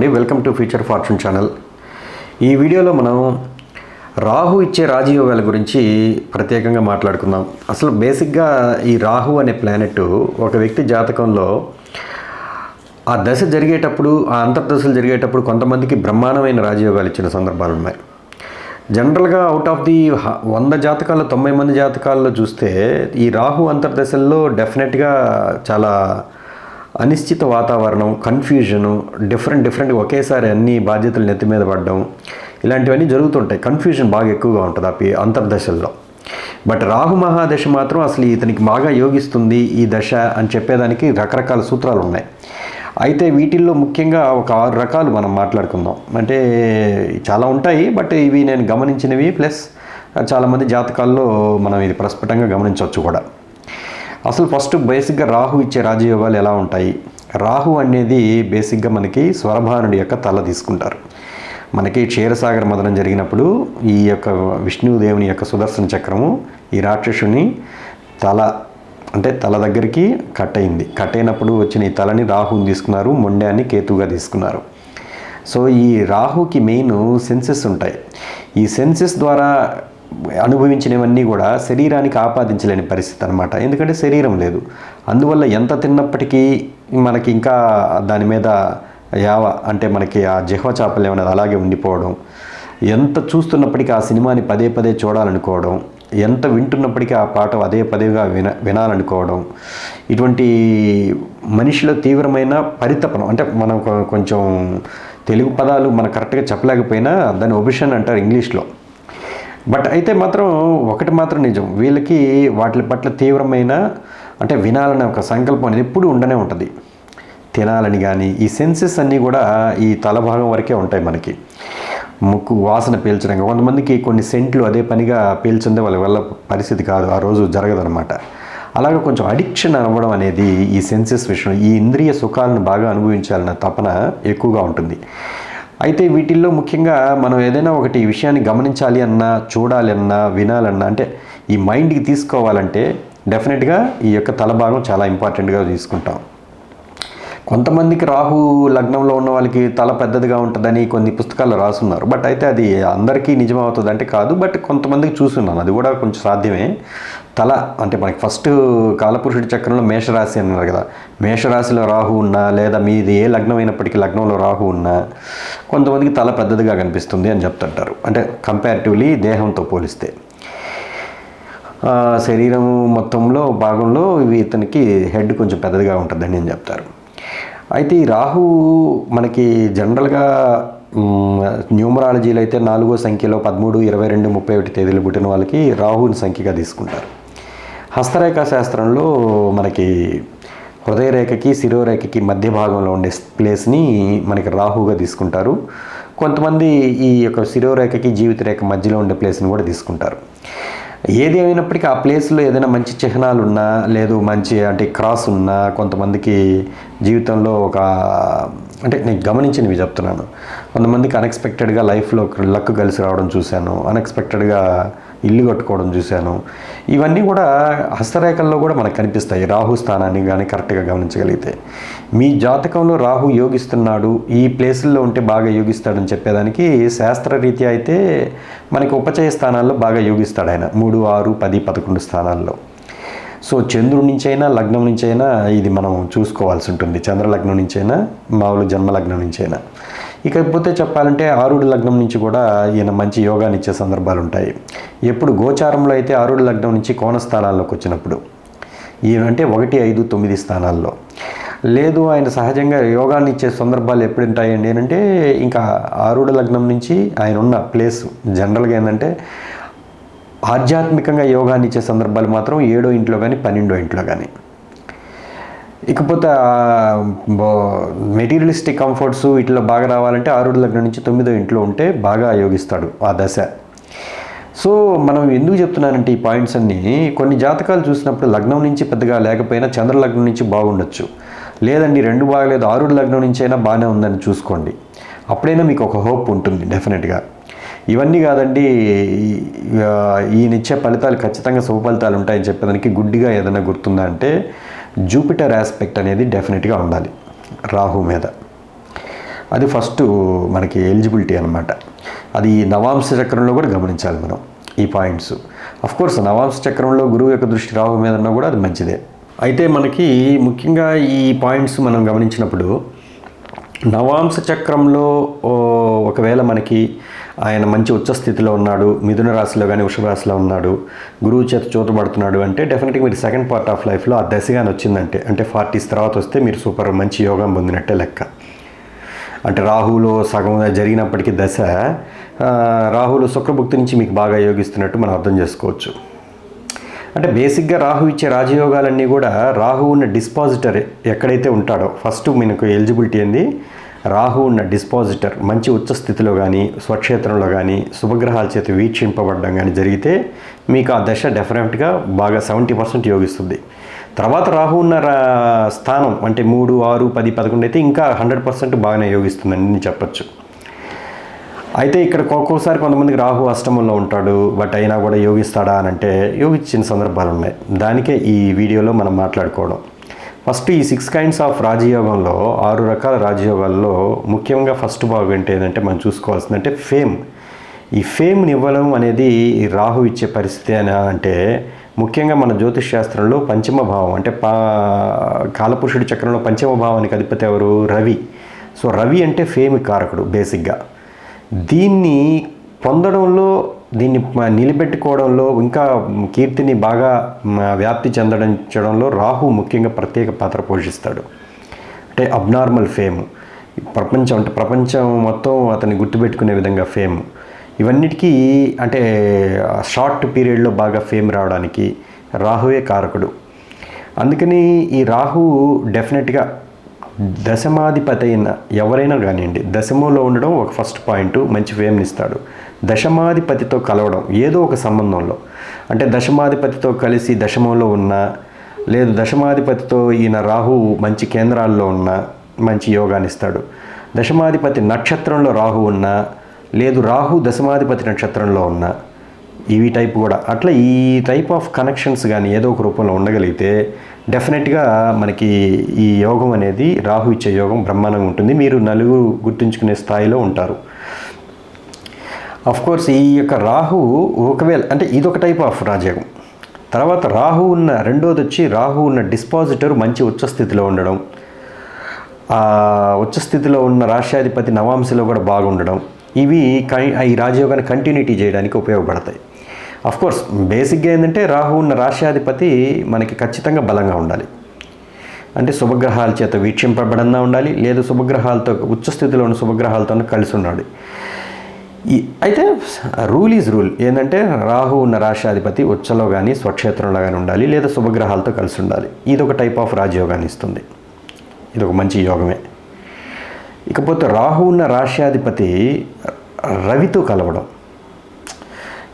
అండి. Welcome to future fortune channel ఈ వీడియోలో మనం రాహు ఇచ్చే రాజయోగాల గురించి ప్రత్యేకంగా మాట్లాడుకుందాం. అసలు బేసిక్గా ఈ రాహు అనే ప్లానెట్ ఒక వ్యక్తి జాతకంలో ఆ దశ జరిగేటప్పుడు ఆ అంతర్దశలు జరిగేటప్పుడు కొంతమందికి బ్రహ్మాండమైన రాజయోగాలు ఇచ్చిన సందర్భాలు ఉన్నాయి. జనరల్గా అవుట్ ఆఫ్ ది వంద జాతకాల్లో తొంభై మంది జాతకాల్లో చూస్తే ఈ రాహు అంతర్దశల్లో డెఫినెట్గా చాలా అనిశ్చిత వాతావరణం కన్ఫ్యూజను డిఫరెంట్ డిఫరెంట్ ఒకేసారి అన్ని బాధ్యతలు నెత్తి మీద పడడం ఇలాంటివన్నీ జరుగుతుంటాయి. కన్ఫ్యూజన్ బాగా ఎక్కువగా ఉంటుంది అప్పటి అంతర్దశల్లో. బట్ రాహు మహాదశ మాత్రం అసలు ఇతనికి బాగా యోగిస్తుంది ఈ దశ అని చెప్పేదానికి రకరకాల సూత్రాలు ఉన్నాయి. అయితే వీటిల్లో ముఖ్యంగా ఒక ఆరు రకాలు మనం మాట్లాడుకుందాం. అంటే చాలా ఉంటాయి బట్ ఇవి నేను గమనించినవి ప్లస్ చాలామంది జాతకాల్లో మనం ఇది ప్రస్ఫుటంగా గమనించవచ్చు కూడా. అసలు ఫస్ట్ బేసిక్గా రాహు ఇచ్చే రాజయోగాలు ఎలా ఉంటాయి? రాహు అనేది బేసిక్గా మనకి స్వరభానుడి యొక్క తల తీసుకుంటారు. మనకి క్షీరసాగర మదనం జరిగినప్పుడు ఈ యొక్క విష్ణుదేవుని యొక్క సుదర్శన చక్రము ఈ రాక్షసుని తల అంటే తల దగ్గరికి కట్ అయింది. కట్ అయినప్పుడు వచ్చిన ఈ తలని రాహుని తీసుకున్నారు మొండాన్ని కేతుగా తీసుకున్నారు. సో ఈ రాహుకి మెయిన్ సెన్సెస్ ఉంటాయి. ఈ సెన్సెస్ ద్వారా అనుభవించినవన్నీ కూడా శరీరానికి ఆపాదించలేని పరిస్థితి అనమాట ఎందుకంటే శరీరం లేదు. అందువల్ల ఎంత తిన్నప్పటికీ మనకి ఇంకా దాని మీద యావ అంటే మనకి ఆ జిహ్వ చాపల్యం అనేది అలాగే ఉండిపోవడం ఎంత చూస్తున్నప్పటికీ ఆ సినిమాని పదే పదే చూడాలనుకోవడం ఎంత వింటున్నప్పటికీ ఆ పాట అదే పదేగా విన వినాలనుకోవడం ఇటువంటి మనిషిలో తీవ్రమైన పరితపనం అంటే మనం కొంచెం తెలుగు పదాలు మనం కరెక్ట్గా చెప్పలేకపోయినా దాన్ని ఒబిషన్ అంటారు ఇంగ్లీష్లో. బట్ అయితే మాత్రం ఒకటి మాత్రం నిజం. వీళ్ళకి వాటి పట్ల తీవ్రమైన అంటే వినాలనే ఒక సంకల్పం అనేది ఎప్పుడు ఉండనే ఉంటుంది. తినాలని కానీ ఈ సెన్సెస్ అన్నీ కూడా ఈ తలభాగం వరకే ఉంటాయి మనకి. ముక్కు వాసన పీల్చడం కొంతమందికి కొన్ని సెంట్లు అదే పనిగా పీల్చిందే వాళ్ళ వల్ల పరిస్థితి కాదు. ఆ రోజు జరగదనమాట అలాగే కొంచెం అడిక్షన్ అవ్వడం అనేది ఈ సెన్సెస్ విషయం ఈ ఇంద్రియ సుఖాలను బాగా అనుభవించాలన్న తపన ఎక్కువగా ఉంటుంది. అయితే వీటిల్లో ముఖ్యంగా మనం ఏదైనా ఒకటి ఈ విషయాన్ని గమనించాలి అన్నా చూడాలి అన్నా వినాలన్నా అంటే ఈ మైండ్కి తీసుకోవాలంటే డెఫినెట్గా ఈ యొక్క తలభాగం చాలా ఇంపార్టెంట్గా తీసుకుంటాం. కొంతమందికి రాహు లగ్నంలో ఉన్న వాళ్ళకి తల పెద్దదిగా ఉంటుందని కొన్ని పుస్తకాలు రాసున్నారు. బట్ అయితే అది అందరికీ నిజమవుతుంది అంటే కాదు. బట్ కొంతమందికి చూస్తున్నాను అది కూడా కొంచెం సాధ్యమే. తల అంటే మనకి ఫస్ట్ కాలపురుషుడి చక్రంలో మేషరాశి అన్నారు కదా. మేషరాశిలో రాహు ఉన్నా లేదా మీది ఏ లగ్నం అయినప్పటికీ లగ్నంలో రాహు ఉన్నా కొంతమందికి తల పెద్దదిగా కనిపిస్తుంది అని చెప్తుంటారు. అంటే కంపారిటివ్లీ దేహంతో పోలిస్తే. శరీరం మొత్తంలో భాగంలో ఇవి ఇతనికి హెడ్ కొంచెం పెద్దదిగా ఉంటుందని నేను చెప్తారు. అయితే ఈ రాహు మనకి జనరల్గా న్యూమరాలజీలో అయితే నాలుగో సంఖ్యలో పదమూడు ఇరవై రెండు ముప్పై ఒకటి తేదీలు పుట్టిన వాళ్ళకి రాహుని సంఖ్యగా తీసుకుంటారు. హస్తరేఖా శాస్త్రంలో మనకి హృదయరేఖకి శిరోరేఖకి మధ్య భాగంలో ఉండే ప్లేస్ని మనకి రాహుగా తీసుకుంటారు. కొంతమంది ఈ యొక్క శిరోరేఖకి జీవిత రేఖ మధ్యలో ఉండే ప్లేస్ని కూడా తీసుకుంటారు. ఏది అయినప్పటికీ ఆ ప్లేస్లో ఏదైనా మంచి చిహ్నాలు ఉన్నా లేదు మంచి అంటే క్రాస్ ఉన్నా కొంతమందికి జీవితంలో ఒక అంటే నేను గమనించినవి చెప్తున్నాను. కొంతమందికి అన్ఎక్స్పెక్టెడ్గా లైఫ్లో లక్ కలిసి రావడం చూశాను. అన్ఎక్స్పెక్టెడ్గా ఇల్లు కట్టుకోవడం చూశాను. ఇవన్నీ కూడా హస్తరేఖల్లో కూడా మనకు కనిపిస్తాయి. రాహు స్థానాన్ని కానీ కరెక్ట్గా గమనించగలిగితే. మీ జాతకంలో రాహు యోగిస్తున్నాడు. ఈ ప్లేసుల్లో ఉంటే బాగా యోగిస్తాడని చెప్పేదానికి శాస్త్రరీత్యా అయితే మనకి ఉపచయ స్థానాల్లో బాగా యోగిస్తాడు ఆయన. మూడు ఆరు పది పదకొండు స్థానాల్లో. సో చంద్రుడి నుంచైనా లగ్నం నుంచైనా ఇది మనం చూసుకోవాల్సి ఉంటుంది. చంద్రలగ్నం నుంచైనా మామూలు జన్మలగ్నం నుంచైనా. ఇకపోతే చెప్పాలంటే ఆరుడు లగ్నం నుంచి కూడా ఈయన మంచి యోగాన్ని ఇచ్చే సందర్భాలు ఉంటాయి. ఎప్పుడు గోచారంలో అయితే ఆరుడు లగ్నం నుంచి కోణస్థానాల్లోకి వచ్చినప్పుడు ఈయన అంటే ఒకటి ఐదు తొమ్మిది స్థానాల్లో. లేదు ఆయన సహజంగా యోగాన్ని ఇచ్చే సందర్భాలు ఎప్పుడు ఉంటాయండి అంటే ఇంకా ఆరుడు లగ్నం నుంచి ఆయన ఉన్న ప్లేస్ జనరల్గా ఏంటంటే ఆధ్యాత్మికంగా యోగాన్ని ఇచ్చే సందర్భాలు మాత్రం ఏడో ఇంట్లో కానీ పన్నెండో ఇంట్లో కానీ ఇకపోతే మెటీరియలిస్టిక్ కంఫర్ట్స్ ఇట్లా బాగా రావాలంటే ఆరుడు లగ్నం నుంచి తొమ్మిదో ఇంట్లో ఉంటే బాగా యోగిస్తాడు ఆ దశ. సో మనం ఎందుకు చెప్తున్నానంటే ఈ పాయింట్స్ అన్నీ కొన్ని జాతకాలు చూసినప్పుడు లగ్నం నుంచి పెద్దగా లేకపోయినా చంద్ర లగ్నం నుంచి బాగుండొచ్చు. లేదండి రెండు బాగలేదు ఆరుడు లగ్నం నుంచి అయినా బాగానే ఉందని చూసుకోండి. అప్పుడైనా మీకు ఒక హోప్ ఉంటుంది డెఫినెట్గా. ఇవన్నీ కాదండి ఈ- ఈయనిచ్చే ఫలితాలు ఖచ్చితంగా శుభ ఫలితాలు ఉంటాయని చెప్పేదానికి గుడ్డిగా ఏదైనా గుర్తుందా అంటే జూపిటర్ ఆస్పెక్ట్ అనేది డెఫినెట్గా ఉండాలి రాహు మీద. అది ఫస్ట్ మనకి ఎలిజిబిలిటీ అనమాట అది నవాంశ చక్రంలో కూడా గమనించాలి మనం ఈ పాయింట్స్ అఫ్ కోర్స్ నవాంశ చక్రంలో గురువు యొక్క దృష్టి రాహు మీద ఉన్నా కూడా అది మంచిదే. అయితే మనకి ముఖ్యంగా ఈ పాయింట్స్ మనం గమనించినప్పుడు నవాంశ చక్రంలో ఒకవేళ మనకి ఆయన మంచి ఉచ్చ స్థితిలో ఉన్నాడు మిథున రాశిలో కానీ వృషభరాశిలో ఉన్నాడు గురువు చేత చూతబడుతున్నాడు అంటే డెఫినెట్గా మీరు సెకండ్ పార్ట్ ఆఫ్ లైఫ్లో ఆ దశగానే వచ్చిందంటే అంటే ఫార్టీస్ తర్వాత వస్తే మీరు సూపర్ మంచి యోగం పొందినట్టే లెక్క. అంటే రాహులో సగం జరిగినప్పటికీ దశ రాహులు శుక్రభుక్తి నుంచి మీకు బాగా యోగిస్తున్నట్టు మనం అర్థం చేసుకోవచ్చు. అంటే బేసిక్గా రాహు ఇచ్చే రాజయోగాలన్నీ కూడా రాహు ఉన్న డిస్పాజిటర్ ఎక్కడైతే ఉంటాడో ఫస్ట్ మనకు ఎలిజిబిలిటీ ఏంది? రాహు ఉన్న డిస్పాజిటర్ మంచి ఉచ్చ స్థితిలో కానీ స్వక్షేత్రంలో కానీ శుభగ్రహాల చేత వీక్షింపబడడం కానీ జరిగితే మీకు ఆ దశ డెఫినెట్గా బాగా సెవెంటీ పర్సెంట్ యోగిస్తుంది. తర్వాత రాహు ఉన్న రా- స్థానం అంటే మూడు ఆరు పది పదకొండు అయితే ఇంకా హండ్రెడ్ పర్సెంట్ బాగానే యోగిస్తుందని నేను చెప్పచ్చు. అయితే ఇక్కడ ఒక్కొక్కసారి కొంతమందికి రాహు అష్టమంలో ఉంటాడు బట్ అయినా కూడా యోగిస్తాడా అని అంటే యోగించిన సందర్భాలు ఉన్నాయి. దానికే ఈ వీడియోలో మనం మాట్లాడుకోవడం. ఫస్ట్ ఈ సిక్స్ కైండ్స్ ఆఫ్ రాజయోగంలో ఆరు రకాల రాజయోగాల్లో ముఖ్యంగా ఫస్ట్ భాగం ఏంటి ఏంటంటే మనం చూసుకోవాల్సిందంటే ఫేమ్. ఈ ఫేమ్ని ఇవ్వడం అనేది రాహు ఇచ్చే పరిస్థితి అని అంటే ముఖ్యంగా మన జ్యోతిష్ శాస్త్రంలో పంచమ భావం అంటే పా కాలపురుషుడి చక్రంలో పంచమ భావానికి అధిపతి ఎవరు? రవి. సో రవి అంటే ఫేమ్ కారకుడు బేసిక్గా. దీన్ని పొందడంలో దీన్ని నిలబెట్టుకోవడంలో ఇంకా కీర్తిని బాగా వ్యాప్తి చెందడంలో రాహు ముఖ్యంగా ప్రత్యేక పాత్ర పోషిస్తాడు. అంటే అబ్నార్మల్ ఫేమ్. ప్రపంచం అంటే ప్రపంచం మొత్తం అతన్ని గుర్తుపెట్టుకునే విధంగా ఫేమ్. ఇవన్నిటికీ అంటే షార్ట్ పీరియడ్లో బాగా ఫేమ్ రావడానికి రాహువే కారకుడు. అందుకని ఈ రాహు డెఫినెట్గా దశమాధిపతి అయిన ఎవరైనా కానివ్వండి దశమంలో ఉండడం ఒక ఫస్ట్ పాయింట్ మంచి ఫేమ్ని ఇస్తాడు. దశమాధిపతితో కలవడం ఏదో ఒక సంబంధంలో. అంటే దశమాధిపతితో కలిసి దశమంలో ఉన్న లేదు దశమాధిపతితో ఈయన రాహు మంచి కేంద్రాల్లో ఉన్న మంచి యోగాన్ని ఇస్తాడు. దశమాధిపతి నక్షత్రంలో రాహు ఉన్నా లేదు రాహు దశమాధిపతి నక్షత్రంలో ఉన్నా ఇవి టైప్ కూడా. అట్లా ఈ టైప్ ఆఫ్ కనెక్షన్స్ కానీ ఏదో ఒక రూపంలో ఉండగలిగితే డెఫినెట్గా మనకి ఈ యోగం అనేది రాహు ఇచ్చే యోగం బ్రహ్మాండంగా ఉంటుంది. మీరు నలుగురు గుర్తుంచుకునే స్థాయిలో ఉంటారు. కోర్స్ ఈ యొక్క రాహు ఒకవేళ అంటే ఇదొక టైప్ ఆఫ్ రాజయోగం. తర్వాత రాహు ఉన్న రెండోది వచ్చి రాహు ఉన్న డిస్పాజిటర్ మంచి ఉచ్చ స్థితిలో ఉండడం. ఆ ఉచ్చ స్థితిలో ఉన్న రాష్ట్రాధిపతి నవాంశలో కూడా బాగుండడం. ఇవి ఈ రాజయోగాన్ని కంటిన్యూటీ చేయడానికి ఉపయోగపడతాయి. అఫ్ కోర్స్ బేసిక్గా ఏంటంటే రాహు ఉన్న రాష్ట్రాధిపతి మనకి ఖచ్చితంగా బలంగా ఉండాలి. అంటే శుభగ్రహాల చేత వీక్షింపబడంగా ఉండాలి లేదా శుభగ్రహాలతో ఉచ్చస్థితిలో ఉన్న శుభగ్రహాలతో కలిసి ఉండాలి. అయితే రూల్ ఈజ్ రూల్. ఏంటంటే రాహు ఉన్న రాష్ట్రాధిపతి ఉచ్చలో కానీ స్వక్షేత్రంలో కానీ ఉండాలి లేదా శుభగ్రహాలతో కలిసి ఉండాలి. ఇది ఒక టైప్ ఆఫ్ రాజయోగాన్ని ఇస్తుంది. ఇది ఒక మంచి యోగమే. ఇకపోతే రాహు ఉన్న రాష్ట్రాధిపతి రవితో కలవడం.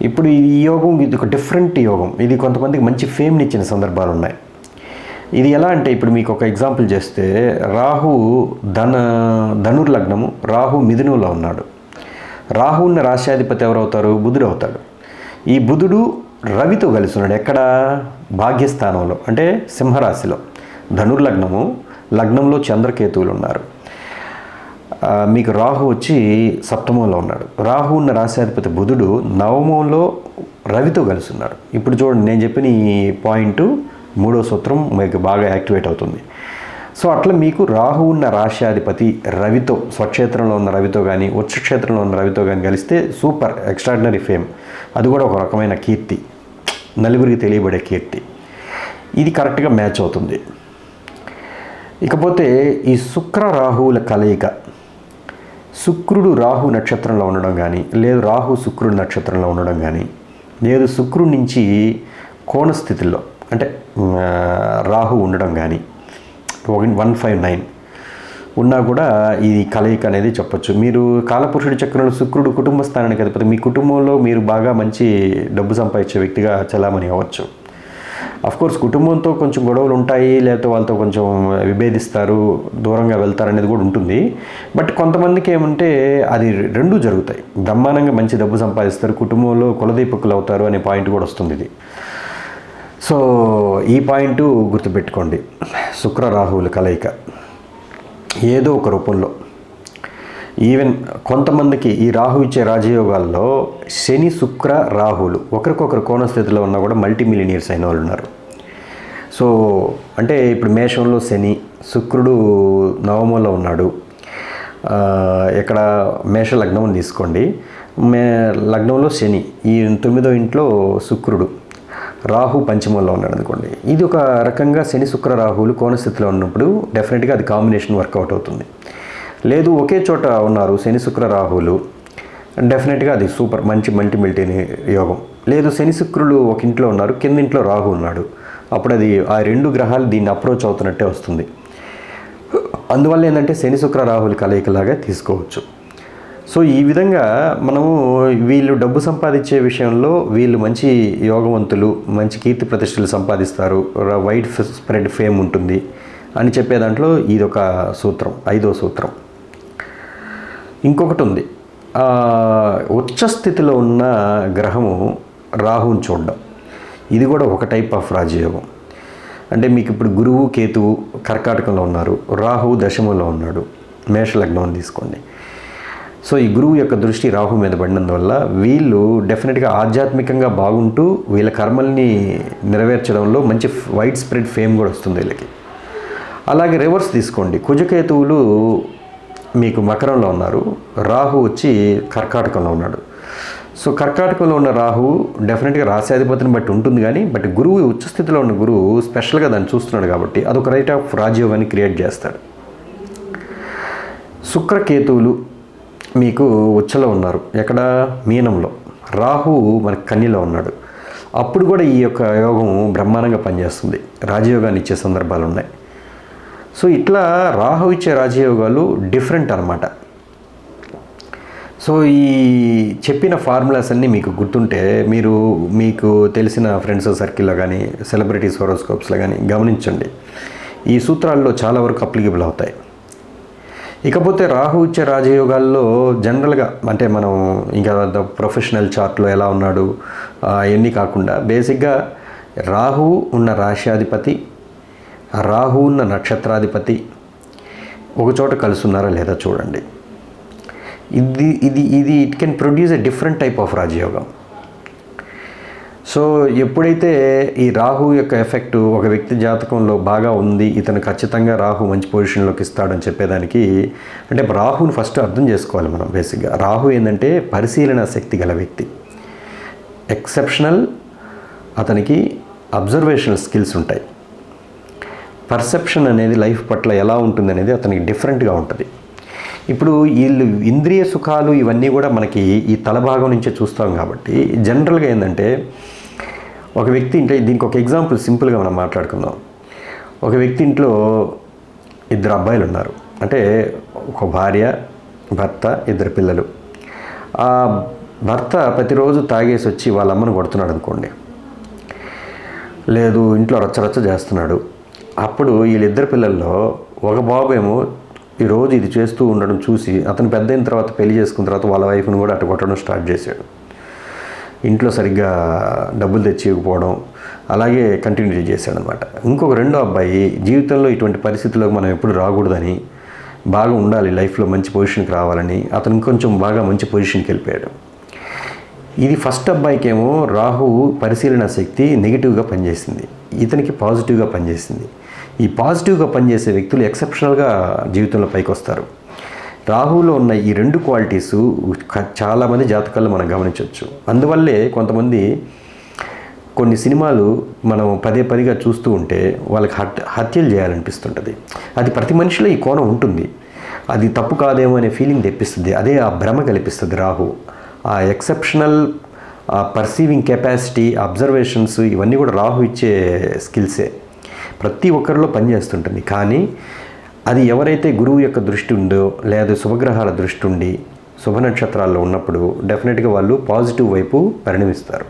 ఇప్పుడు ఈ యోగం ఇది ఒక డిఫరెంట్ యోగం. ఇది కొంతమందికి మంచి ఫేమ్ని ఇచ్చిన సందర్భాలు ఉన్నాయి. ఇది ఎలా అంటే ఇప్పుడు మీకు ఒక ఎగ్జాంపుల్ చేస్తే రాహు ధన ధనుర్లగ్నము రాహు మిథునంలో ఉన్నాడు. రాహు ఉన్న రాష్ట్రాధిపతి ఎవరవుతారు? బుధుడు అవుతాడు ఈ బుధుడు రవితో కలిసి ఉన్నాడు ఎక్కడ? భాగ్యస్థానంలో అంటే సింహరాశిలో. ధనుర్లగ్నము లగ్నంలో చంద్రకేతువులు ఉన్నారు. మీకు రాహు వచ్చి సప్తమంలో ఉన్నాడు. రాహు ఉన్న రాశాధిపతి బుధుడు నవమంలో రవితో కలిసి ఉన్నాడు ఇప్పుడు చూడండి నేను చెప్పిన ఈ పాయింట్ మూడో సూత్రం మీకు బాగా యాక్టివేట్ అవుతుంది. సో అట్లా మీకు రాహు ఉన్న రాశ్యాధిపతి రవితో స్వక్షేత్రంలో ఉన్న రవితో కానీ ఉచ్చక్షేత్రంలో ఉన్న రవితో కానీ కలిస్తే సూపర్ ఎక్స్ట్రాడినరీ ఫేమ్. అది కూడా ఒక రకమైన కీర్తి. నలుగురికి తెలియబడే కీర్తి. ఇది కరెక్ట్గా మ్యాచ్ అవుతుంది. ఇకపోతే ఈ శుక్ర రాహువుల కలయిక. శుక్రుడు రాహు నక్షత్రంలో ఉండడం కానీ లేదు రాహు శుక్రుడు నక్షత్రంలో ఉండడం కానీ లేదు శుక్రుడి నుంచి కోణస్థితిలో అంటే రాహు ఉండడం కానీ వన్ ఫైవ్ నైన్ ఉన్నా కూడా ఈ కలయిక అనేది చెప్పొచ్చు. మీరు కాలపురుషుడి చక్రంలో శుక్రుడు కుటుంబ స్థానానికి అధిపతి. మీ కుటుంబంలో మీరు బాగా మంచి డబ్బు సంపాదించే వ్యక్తిగా చలామణి అవ్వచ్చు. కోర్స్ కుటుంబంతో కొంచెం గొడవలు ఉంటాయి లేకపోతే వాళ్ళతో కొంచెం విభేదిస్తారు దూరంగా వెళ్తారు అనేది కూడా ఉంటుంది. బట్ కొంతమందికి ఏమంటే అది రెండూ జరుగుతాయి. బ్రహ్మాండంగా మంచి డబ్బు సంపాదిస్తారు కుటుంబంలో కులదీపకులు అవుతారు అనే పాయింట్ కూడా వస్తుంది ఇది. సో ఈ పాయింట్ గుర్తుపెట్టుకోండి. శుక్ర రాహువుల కలయిక. ఏదో ఒక రూపంలో. ఈవెన్ కొంతమందికి ఈ రాహు ఇచ్చే రాజయోగాల్లో శని శుక్ర రాహులు ఒకరికొకరు కోణస్థితిలో ఉన్నా కూడా మల్టీ మిలినియర్స్ అయిన వాళ్ళు ఉన్నారు. సో అంటే ఇప్పుడు మేషంలో శని శుక్రుడు నవమంలో ఉన్నాడు. ఇక్కడ మేష లగ్నం తీసుకోండి. మే లగ్నంలో శని ఈ తొమ్మిదో ఇంట్లో శుక్రుడు. రాహు పంచమంలో ఉన్నాడు అనుకోండి. ఇది ఒక రకంగా శని శుక్ర రాహువులు కోనస్థితిలో ఉన్నప్పుడు డెఫినెట్గా అది కాంబినేషన్ వర్కౌట్ అవుతుంది. లేదు ఒకే చోట ఉన్నారు శని శుక్ర రాహువులు డెఫినెట్గా అది సూపర్ మంచి మల్టీమిల్టీని యోగం. లేదు శని శుక్రులు ఒక ఇంట్లో ఉన్నారు కింద ఇంట్లో రాహు ఉన్నాడు. అప్పుడు అది ఆ రెండు గ్రహాలు దీన్ని అప్రోచ్ అవుతున్నట్టే వస్తుంది. అందువల్ల ఏంటంటే శని శుక్ర రాహుల కలయికలాగా తీసుకోవచ్చు. సో ఈ విధంగా మనము వీళ్ళు డబ్బు సంపాదించే విషయంలో వీళ్ళు మంచి యోగవంతులు మంచి కీర్తి ప్రతిష్టలు సంపాదిస్తారు. వైడ్ స్ప్రెడ్ ఫేమ్ ఉంటుంది అని చెప్పే దాంట్లో ఇది ఒక సూత్రం ఐదో సూత్రం. ఇంకొకటి ఉంది. ఉచ్చస్థితిలో స్థితిలో ఉన్న గ్రహము రాహుని చూడడం. ఇది కూడా ఒక టైప్ ఆఫ్ రాజయోగం. అంటే మీకు ఇప్పుడు గురువు కేతువు కర్కాటకంలో ఉన్నారు. రాహు దశమంలో ఉన్నాడు. మేషలగ్నం తీసుకోండి. సో ఈ గురువు యొక్క దృష్టి రాహు మీద పడినందువల్ల వీళ్ళు డెఫినెట్గా ఆధ్యాత్మికంగా బాగుంటూ వీళ్ళ కర్మల్ని నెరవేర్చడంలో మంచి వైడ్ స్ప్రెడ్ ఫేమ్ కూడా వస్తుంది వీళ్ళకి. అలాగే రివర్స్ తీసుకోండి. కుజకేతువులు మీకు మకరంలో ఉన్నారు. రాహు వచ్చి కర్కాటకంలో ఉన్నాడు. సో కర్కాటకంలో ఉన్న రాహు డెఫినెట్గా రాశ్యాధిపతిని బట్టి ఉంటుంది కానీ బట్ గురువు ఉచ్చస్థితిలో ఉన్న గురువు స్పెషల్గా దాన్ని చూస్తున్నాడు కాబట్టి అదొక రైట్ ఆఫ్ రాజయోగాన్ని క్రియేట్ చేస్తాడు. శుక్రకేతువులు మీకు ఉచ్చలో ఉన్నారు. ఎక్కడ? మీనంలో. రాహువు మన కన్యలో ఉన్నాడు. అప్పుడు కూడా ఈ యొక్క యోగం బ్రహ్మాండంగా పనిచేస్తుంది. రాజయోగాన్ని ఇచ్చే సందర్భాలు ఉన్నాయి సో ఇట్లా రాహు ఇచ్చే రాజయోగాలు డిఫరెంట్ అనమాట సో ఈ చెప్పిన ఫార్ములాస్ అన్నీ మీకు గుర్తుంటే మీరు మీకు తెలిసిన ఫ్రెండ్స్ సర్కిల్లో కానీ సెలబ్రిటీస్ హోరోస్కోప్స్లో కానీ గమనించండి. ఈ సూత్రాల్లో చాలా వరకు అప్లికబుల్ అవుతాయి. ఇకపోతే రాహు ఇచ్చే రాజయోగాల్లో జనరల్గా అంటే మనం ఇంకా ప్రొఫెషనల్ చార్ట్లో ఎలా ఉన్నాడు అవన్నీ కాకుండా బేసిక్గా రాహు ఉన్న రాశ్యాధిపతి రాహు ఉన్న నక్షత్రాధిపతి ఒక చోట కలుస్తున్నారా లేదా చూడండి. ఇది ఇది ఇది it can produce a different type of రాజయోగం. సో ఎప్పుడైతే ఈ రాహు యొక్క ఎఫెక్ట్ ఒక వ్యక్తి జాతకంలో బాగా ఉంది ఇతను ఖచ్చితంగా రాహు మంచి పొజిషన్లోకి ఇస్తాడని చెప్పేదానికి అంటే రాహుని ఫస్ట్ అర్థం చేసుకోవాలి మనం బేసిక్గా. రాహు ఏంటంటే పరిశీలన శక్తి గల వ్యక్తి. ఎక్సెప్షనల్ అతనికి అబ్జర్వేషనల్ స్కిల్స్ ఉంటాయి. పర్సెప్షన్ అనేది లైఫ్ పట్ల ఎలా ఉంటుంది అనేది అతనికి డిఫరెంట్గా ఉంటుంది. ఇప్పుడు వీళ్ళు ఇంద్రియ సుఖాలు ఇవన్నీ కూడా మనకి ఈ తల భాగం నుంచే చూస్తాం కాబట్టి జనరల్గా ఏంటంటే ఒక వ్యక్తి ఇంట్లో దీనికి ఒక ఎగ్జాంపుల్ సింపుల్గా మనం మాట్లాడుకుందాం. ఒక వ్యక్తి ఇంట్లో ఇద్దరు అబ్బాయిలు ఉన్నారు. అంటే ఒక భార్య భర్త ఇద్దరు పిల్లలు. ఆ భర్త ప్రతిరోజు తాగేసి వచ్చి వాళ్ళ అమ్మను కొడుతున్నాడు అనుకోండి. లేదు ఇంట్లో రచ్చరచ్చ చేస్తున్నాడు. అప్పుడు వీళ్ళిద్దరు పిల్లల్లో ఒక బాబు ఏమో ఈరోజు ఇది చేస్తూ ఉండడం చూసి అతను పెద్ద అయిన తర్వాత పెళ్ళి చేసుకున్న తర్వాత వాళ్ళ వైఫ్ని కూడా అటు కొట్టడం స్టార్ట్ చేశాడు. ఇంట్లో సరిగ్గా డబ్బులు తెచ్చిపోవడం అలాగే కంటిన్యూ చేశాడు అనమాట ఇంకొక రెండో అబ్బాయి జీవితంలో ఇటువంటి పరిస్థితుల్లో మనం ఎప్పుడు రాకూడదని బాగా ఉండాలి లైఫ్లో మంచి పొజిషన్కి రావాలని అతను ఇంకొంచెం బాగా మంచి పొజిషన్కి వెళ్ళిపోయాడు. ఇది ఫస్ట్ అబ్బాయికి ఏమో రాహు పరిశీలన శక్తి నెగిటివ్గా పనిచేసింది. ఇతనికి పాజిటివ్గా పనిచేసింది. ఈ పాజిటివ్గా పనిచేసే వ్యక్తులు ఎక్సెప్షనల్గా జీవితంలో పైకి వస్తారు రాహులో ఉన్న ఈ రెండు క్వాలిటీస్ చాలామంది జాతకాల్లో మనం గమనించవచ్చు. అందువల్లే కొంతమంది కొన్ని సినిమాలు మనం పదే పదిగా చూస్తూ ఉంటే వాళ్ళకి హత్ హత్యలు చేయాలనిపిస్తుంటుంది. అది ప్రతి మనిషిలో ఈ కోణం ఉంటుంది. అది తప్పు కాదేమో అనే ఫీలింగ్ తెప్పిస్తుంది. అదే ఆ భ్రమ కల్పిస్తుంది రాహు ఆ ఎక్సెప్షనల్ ఆ పర్సీవింగ్ కెపాసిటీ అబ్జర్వేషన్స్ ఇవన్నీ కూడా రాహు ఇచ్చే స్కిల్సే ప్రతి ఒక్కరిలో పనిచేస్తుంటుంది. కానీ అది ఎవరైతే గురువు యొక్క దృష్టి ఉందో లేదా శుభగ్రహాల దృష్టి ఉండి శుభ నక్షత్రాల్లో ఉన్నప్పుడు డెఫినెట్గా వాళ్ళు పాజిటివ్ వైపు పరిణమిస్తారు.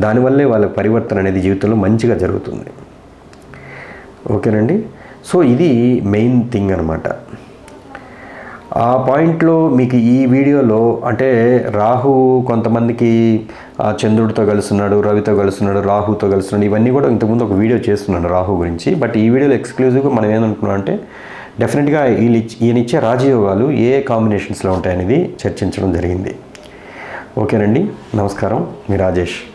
దానివల్లే వాళ్ళ పరివర్తన అనేది జీవితంలో మంచిగా జరుగుతుంది. ఓకేనండి? సో ఇది మెయిన్ థింగ్ అనమాట ఆ పాయింట్లో మీకు ఈ వీడియోలో అంటే రాహు కొంతమందికి చంద్రుడితో కలుస్తున్నాడు రవితో కలుస్తున్నాడు రాహుతో కలుస్తున్నాడు ఇవన్నీ కూడా ఇంతకుముందు ఒక వీడియో చేస్తున్నాను రాహు గురించి. బట్ ఈ వీడియోలో ఎక్స్క్లూజివ్గా మనం ఏమనుకున్నాం అంటే డెఫినెట్గా ఈయన ఇచ్చే రాజయోగాలు ఏ కాంబినేషన్స్లో ఉంటాయనేది చర్చించడం జరిగింది. ఓకేనండి నమస్కారం. మీ రాజేష్.